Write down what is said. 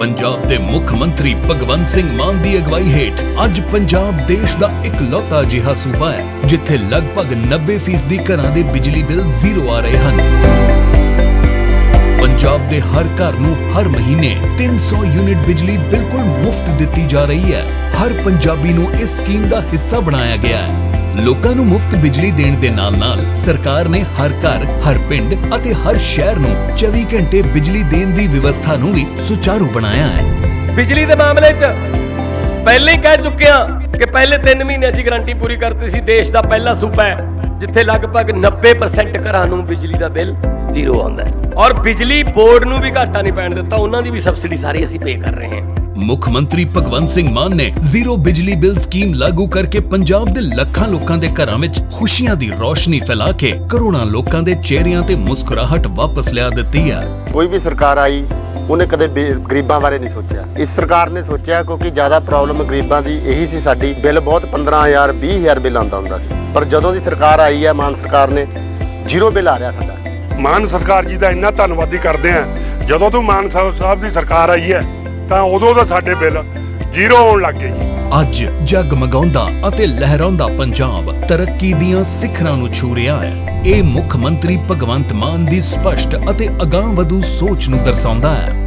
ਪੰਜਾਬ ਦੇ ਮੁੱਖ ਮੰਤਰੀ ਭਗਵੰਤ ਸਿੰਘ ਮਾਨ ਦੀ ਅਗਵਾਈ ਹੇਠ ਅੱਜ ਪੰਜਾਬ ਦੇਸ਼ ਦਾ ਇਕਲੌਤਾ ਅਜਿਹਾ ਸੂਬਾ ਹੈ, ਜਿੱਥੇ ਲਗਭਗ 90% ਦੀ ਘਰਾਂ ਦੇ ਬਿਜਲੀ ਬਿੱਲ ਜ਼ੀਰੋ ਆ ਰਹੇ ਹਨ। ਪੰਜਾਬ ਦੇ ਹਰ ਘਰ ਨੂੰ ਹਰ ਮਹੀਨੇ 300 ਯੂਨਿਟ ਬਿਜਲੀ ਬਿਲਕੁਲ ਮੁਫਤ ਦਿੱਤੀ ਜਾ ਰਹੀ ਹੈ। ਹਰ ਪੰਜਾਬੀ ਨੂੰ ਇਸ ਸਕੀਮ ਦਾ ਹਿੱਸਾ ਬਣਾਇਆ ਗਿਆ ਹੈ। ਲੋਕਾਂ ਨੂੰ ਮੁਫਤ ਬਿਜਲੀ ਦੇਣ ਦੇ ਨਾਲ-ਨਾਲ ਸਰਕਾਰ ਨੇ ਹਰ ਘਰ, ਹਰ ਪਿੰਡ ਅਤੇ ਹਰ ਸ਼ਹਿਰ ਨੂੰ 24 ਘੰਟੇ ਬਿਜਲੀ ਦੇਣ ਦੀ ਵਿਵਸਥਾ ਨੂੰ ਵੀ ਸੁਚਾਰੂ ਬਣਾਇਆ ਹੈ। ਬਿਜਲੀ ਦੇ ਮਾਮਲੇ 'ਚ ਪਹਿਲੇ ਹੀ ਕਹਿ ਚੁੱਕੇ ਹਾਂ ਕਿ ਪਹਿਲੇ 3 ਮਹੀਨਿਆਂ 'ਚ ਹੀ ਗਾਰੰਟੀ ਪੂਰੀ ਕਰਤੀ ਸੀ, ਦੇਸ਼ ਦਾ ਪਹਿਲਾ ਸੂਬਾ ਹੈ, ਜਿੱਥੇ ਲਗਭਗ 90% ਘਰਾਂ ਨੂੰ ਬਿਜਲੀ ਦਾ ਬਿੱਲ ਜ਼ੀਰੋ ਆਉਂਦਾ ਹੈ। ਔਰ ਬਿਜਲੀ ਬੋਰਡ ਨੂੰ ਵੀ ਘਾਟਾ ਨਹੀਂ ਪੈਣ ਦਿੱਤਾ, ਉਹਨਾਂ ਦੀ ਵੀ ਸਬਸਿਡੀ ਸਾਰੀ ਅਸੀਂ ਪੇ ਕਰ ਰਹੇ ਹਾਂ। ਮੁੱਖ ਮੰਤਰੀ ਭਗਵੰਤ ਸਿੰਘ ਮਾਨ ਨੇ ਜ਼ੀਰੋ ਬਿਜਲੀ ਬਿੱਲ ਸਕੀਮ ਲਾਗੂ ਕਰਕੇ ਪੰਜਾਬ ਦੇ ਲੱਖਾਂ ਲੋਕਾਂ ਦੇ ਘਰਾਂ ਵਿੱਚ ਖੁਸ਼ੀਆਂ ਦੀ ਰੋਸ਼ਨੀ ਫੈਲਾ ਕੇ ਕਰੋੜਾਂ ਲੋਕਾਂ ਦੇ ਚਿਹਰਿਆਂ ਤੇ ਮੁਸਕਰਾਹਟ ਵਾਪਸ ਲਿਆ ਦਿੱਤੀ ਹੈ। ਕੋਈ ਵੀ ਸਰਕਾਰ ਆਈ ਉਹਨੇ ਕਦੇ ਗਰੀਬਾਂ ਬਾਰੇ ਨਹੀਂ ਸੋਚਿਆ। ਇਸ ਸਰਕਾਰ ਨੇ ਸੋਚਿਆ ਕਿਉਂਕਿ ਜ਼ਿਆਦਾ ਪ੍ਰੋਬਲਮ ਗਰੀਬਾਂ ਦੀ ਇਹੀ ਸੀ ਸਾਡੀ ਬਿੱਲ ਬਹੁਤ 15000 20000 ਬਿੱਲ ਆਉਂਦਾ ਹੁੰਦਾ ਸੀ। ਪਰ ਜਦੋਂ ਦੀ ਸਰਕਾਰ ਆਈ ਹੈ ਮਾਨ ਸਰਕਾਰ ਨੇ ਜ਼ੀਰੋ ਬਿੱਲ ਆ ਰਿਹਾ ਸਾਡਾ। ਮਾਨ ਸਰਕਾਰ ਜੀ ਦਾ ਇੰਨਾ ਧੰਨਵਾਦੀ ਕਰਦੇ ਆ ਜਦੋਂ ਤੋਂ ਮਾਨ ਸਾਹਿਬ ਸਾਹਿਬ ਦੀ ਸਰਕਾਰ ਆਈ ਹੈ ਤਾਂ ਉਦੋਂ ਦਾ ਸਾਡੇ ਬਿੱਲ ਜ਼ੀਰੋ ਆਉਣ ਲੱਗ ਗਏ ਜੀ। ਅੱਜ ਜਗਮਗਾਉਂਦਾ ਅਤੇ ਲਹਿਰਾਉਂਦਾ ਪੰਜਾਬ ਤਰੱਕੀ ਦੀਆਂ ਸਿਖਰਾਂ ਨੂੰ ਛੂ ਰਿਹਾ ਹੈ। ਇਹ ਮੁੱਖ ਮੰਤਰੀ ਭਗਵੰਤ ਮਾਨ ਦੀ ਸਪਸ਼ਟ ਅਤੇ ਅਗਾਂਹਵਧੂ ਸੋਚ ਨੂੰ ਦਰਸਾਉਂਦਾ ਹੈ।